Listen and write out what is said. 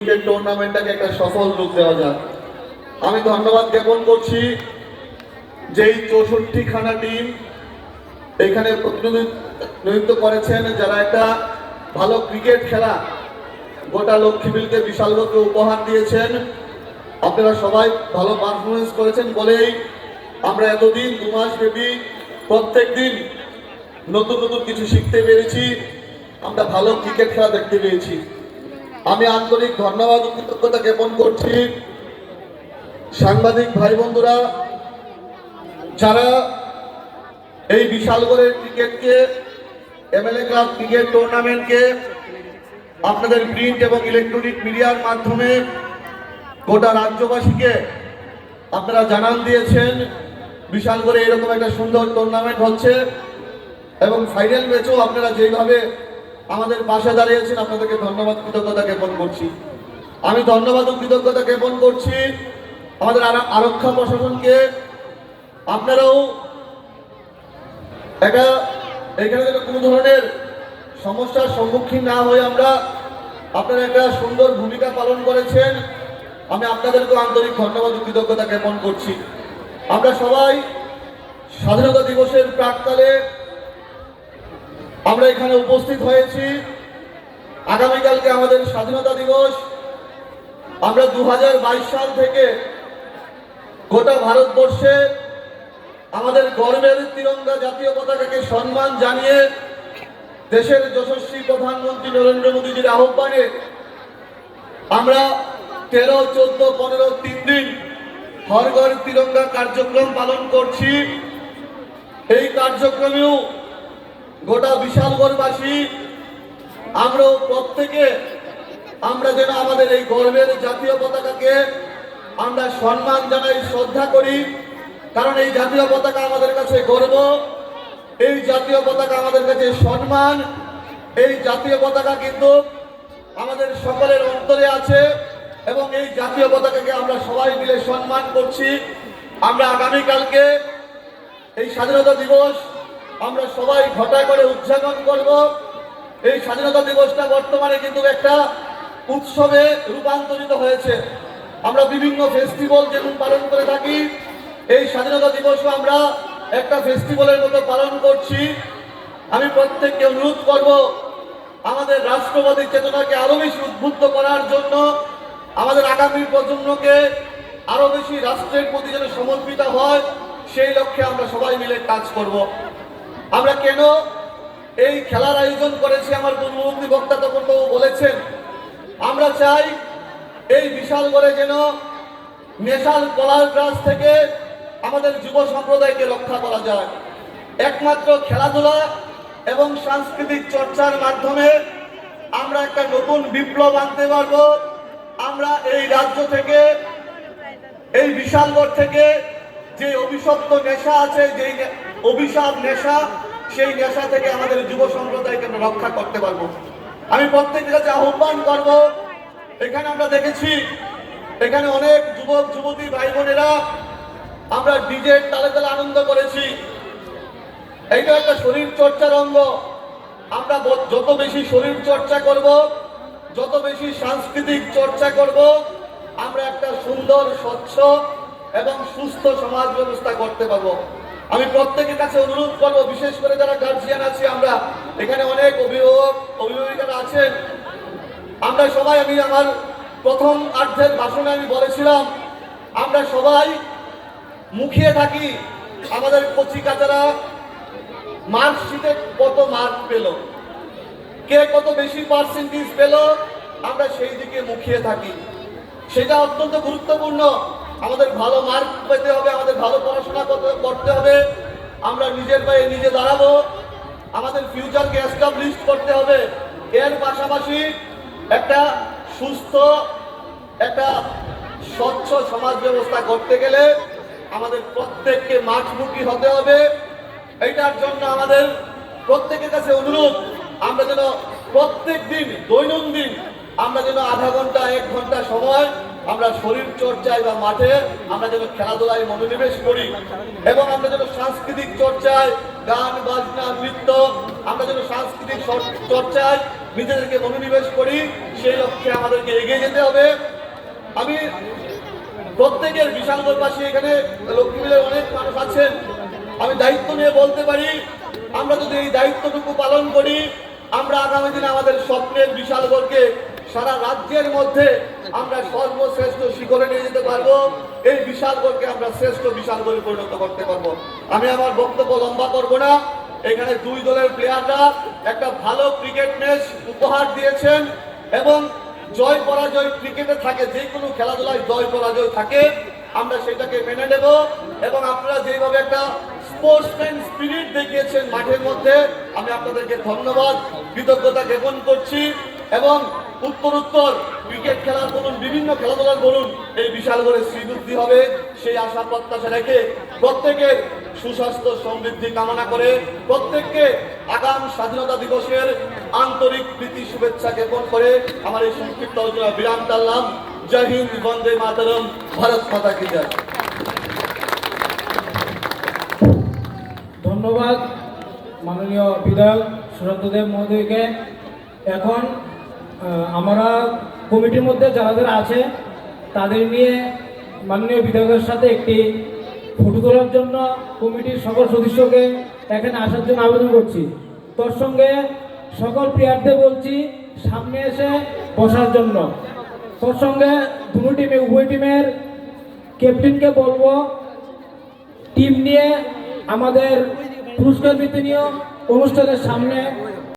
Cricket টুর্নামেন্টটাকে একটা সফল রূপ দেওয়া যাক। আমি ধন্যবাদ জ্ঞাপন করছি যেই চৌষট্টি খানা টিম এখানে প্রতিনিধিত্ব করেছেন, যারা একটা ভালো ক্রিকেট খেলা গোটা লক্ষ্মীবিলকে বিশালভাবে উপহার দিয়েছেন। আপনারা সবাই ভালো পারফরমেন্স করেছেন বলেই আমরা এতদিন, দু মাস ব্যাপী প্রত্যেক দিন নতুন নতুন কিছু শিখতে পেরেছি। আমরা ভালো ক্রিকেট খেলা দেখতে পেয়েছি। আমি আন্তরিক ধন্যবাদ ও কৃতজ্ঞতা জ্ঞাপন করছি। সাংবাদিক ভাই বন্ধুরা, যারা এই বিশালগড়ের ক্রিকেটকে, এমএলএ ক্লাব ক্রিকেট টুর্নামেন্টকে আপনাদের প্রিন্ট এবং ইলেকট্রনিক মিডিয়ার মাধ্যমে গোটা রাজ্যবাসীকে আপনারা জানান দিয়েছেন, বিশালগড়ে এরকম একটা সুন্দর টুর্নামেন্ট হচ্ছে এবং ফাইনাল ম্যাচও আপনারা যেইভাবে আমাদের পাশে দাঁড়িয়েছেন আপনাদেরকে ধন্যবাদ কৃতজ্ঞতা জ্ঞাপন করছি। আমি ধন্যবাদ ও কৃতজ্ঞতা জ্ঞাপন করছি আমাদের আরা- আরক্ষা প্রশাসনকে। আপনারাও একটা এখানে যেন কোনো ধরনের সমস্যার সম্মুখীন না হয়ে আমরা আপনারা একটা সুন্দর ভূমিকা পালন করেছেন। আমি আপনাদেরকে আন্তরিক ধন্যবাদ ও কৃতজ্ঞতা জ্ঞাপন করছি। আমরা সবাই স্বাধীনতা দিবসের প্রাককালে আমরা এখানে উপস্থিত হয়েছি। আগামীকালকে আমাদের স্বাধীনতা দিবস। আমরা দু হাজার বাইশ সাল থেকে গোটা ভারতবর্ষে আমাদের গর্বের তিরঙ্গা জাতীয় পতাকাকে সম্মান জানিয়ে দেশের যশস্বী প্রধানমন্ত্রী নরেন্দ্র মোদীজির আহ্বানে আমরা তেরো, চোদ্দ, পনেরো, তিন দিন হর ঘর তিরঙ্গা কার্যক্রম পালন করছি। এই কার্যক্রমেও গোটা বিশালগড়বাসী আমরাও প্রত্যেকে, আমরা যেন আমাদের এই গর্বের জাতীয় পতাকাকে আমরা সম্মান জানাই, শ্রদ্ধা করি। কারণ এই জাতীয় পতাকা আমাদের কাছে গর্ব, এই জাতীয় পতাকা আমাদের কাছে সম্মান, এই জাতীয় পতাকা কিন্তু আমাদের সকলের অন্তরে আছে এবং এই জাতীয় পতাকাকে আমরা সবাই মিলে সম্মান করছি। আমরা আগামীকালকে এই স্বাধীনতা দিবস আমরা সবাই ঘটা করে উদযাপন করব। এই স্বাধীনতা দিবসটা বর্তমানে কিন্তু একটা উৎসবে রূপান্তরিত হয়েছে। আমরা বিভিন্ন ফেস্টিভ্যাল যেমন পালন করে থাকি, এই স্বাধীনতা দিবসও আমরা একটা ফেস্টিভ্যালের মতো পালন করছি। আমি প্রত্যেককে অনুরোধ করব, আমাদের রাষ্ট্রবাদী চেতনাকে আরও বেশি উদ্বুদ্ধ করার জন্য, আমাদের আগামী প্রজন্মকে আরও বেশি রাষ্ট্রের প্রতি যেন সমর্পিত হয়, সেই লক্ষ্যে আমরা সবাই মিলে কাজ করব। আমরা কেন এই খেলার আয়োজন করেছি? আমার পূর্ববর্তী বক্তা তখন বাবু বলেছেন, আমরা চাই এই বিশাল করে যেন নেশাল কলার গ্রাস থেকে আমাদের যুব সম্প্রদায়কে রক্ষা করা যায়। একমাত্র খেলাধুলা এবং সাংস্কৃতিক চর্চার মাধ্যমে আমরা একটা নতুন বিপ্লব আনতে পারব। আমরা এই রাজ্য থেকে, এই বিশালগড় থেকে যে অভিশপ্ত নেশা আছে, যেই অভিশাপ, নেশা, সেই নেশা থেকে আমাদের যুব সম্প্রদায়কে আমরা রক্ষা করতে পারব। আমি প্রত্যেকের কাছে আহ্বান করব, এখানে আমরা দেখেছি, এখানে অনেক যুবক, যুবতী ভাই বোনেরা আমরা ডিজের তালে তালে আনন্দ করেছি। এইটা একটা শরীর চর্চার অঙ্গ। আমরা যত বেশি শরীর চর্চা করব, যত বেশি সাংস্কৃতিক চর্চা করব, আমরা একটা সুন্দর, স্বচ্ছ এবং সুস্থ সমাজ ব্যবস্থা করতে পারব। আমি প্রত্যেকের কাছে অনুরোধ করব, বিশেষ করে যারা গার্জিয়ান আছি আমরা, এখানে অনেক অভিভাবক, অভিভাবিকারা আছেন। আমরা সবাই, আমি আমার প্রথম আর্ধের ভাষণে আমি বলেছিলাম, আমরা সবাই মুখিয়ে থাকি। আমাদের কচি কাচারা মার্কশিটে কত মার্ক পেল? কে কত বেশি পার্সেন্টেজ পেল? আমরা সেই দিকে মুখিয়ে থাকি। সেটা অত্যন্ত গুরুত্বপূর্ণ। আমাদের ভালো মার্ক পেতে হবে, আমাদের ভালো পড়াশোনা করতে- হবে। আমরা নিজের পায়ে নিজে দাঁড়াবো। আমাদের ফিউচারকে এস্টাবলিশ করতে হবে। এর পাশাপাশি একটা সুস্থ, একটা স্বচ্ছ সমাজ ব্যবস্থা করতে গেলে আমাদের প্রত্যেককে মাঠমুখী হতে হবে। এইটার জন্য আমাদের প্রত্যেকের কাছে অনুরোধ, আমরা যেন প্রত্যেক দিন দৈনন্দিন আমরা যেন আধা ঘণ্টা, এক ঘণ্টা সময় আমরা শরীর চর্চায় বা মাঠে আমরা যেন খেলাধুলায় মনোনিবেশ করি এবং আমরা যেন সাংস্কৃতিক চর্চায় গান, বাজনা, নৃত্য আমরা যেন সাংস্কৃতিক চর্চায় নিজেদেরকে মনোনিবেশ করি, সেই লক্ষ্যে আমাদেরকে এগিয়ে যেতে হবে। আমি প্রত্যেকের বিশালগড়বাসী এখানে লক্ষ্মী মিলের অনেক মানুষ আছেন। আমি দায়িত্ব নিয়ে বলতে পারি, আমরা যদি এই দায়িত্বটুকু পালন করি, আমরা আগামী দিনে আমাদের স্বপ্নের বিশালগড়কে সারা রাজ্যের মধ্যে আমরা সর্বশ্রেষ্ঠ শিখরে নিয়ে যেতে পারব। এই বিশালগড়কে আমরা শ্রেষ্ঠ বিশালগড়ে পরিণত করতে পারব। আমি আমার বক্তব্য লম্বা করব না। এখানে দুই দলের প্লেয়াররা একটা ভালো ক্রিকেট ম্যাচ উপহার দিয়েছেন এবং জয় পরাজয় ক্রিকেটে থাকে, যে কোনো খেলাধুলায় জয় পরাজয় থাকে, আমরা সেটাকে মেনে নেব এবং আপনারা যেভাবে একটা স্পোর্টসম্যান স্পিরিট দেখিয়েছেন মাঠের মধ্যে, আমি আপনাদেরকে ধন্যবাদ, কৃতজ্ঞতা জ্ঞাপন করছি এবং উত্তর উত্তর। ক্রিকেট খেলার বলুন, বিভিন্ন খেলাধুলার বলুন, এই বিশাল করে শ্রীবৃদ্ধি হবে। সেই আশা প্রত্যাশা রেখে প্রত্যেকের সুস্বাস্থ্য, সমৃদ্ধি কামনা করে প্রত্যেককে আগাম স্বাধীনতা দিবসের আন্তরিক প্রীতি, শুভেচ্ছা জ্ঞাপন করে আমার এই সংক্ষিপ্ত আলোচনা বিরাম টানলাম। জয় হিন্দ, বন্দে মাতরম, ভারত মাতা কি ধন্যবাদ মাননীয় বিধায়ক সুরতদেব মহোদয়কে। এখন আমরা কমিটির মধ্যে যারা যারা আছে, তাদের নিয়ে মাননীয় বিধায়কের সাথে একটি ফটো তোলার জন্য কমিটির সকল সদস্যকে এখানে আসার জন্য আবেদন করছি। তোর সঙ্গে সকল প্লেয়ারদের বলছি, সামনে এসে বসার জন্য। তোর সঙ্গে দুটো টিমে, উভয় টিমের ক্যাপ্টেনকে বলব। টিম নিয়ে আমাদের পুরস্কার বিতরণীয় অনুষ্ঠানের সামনে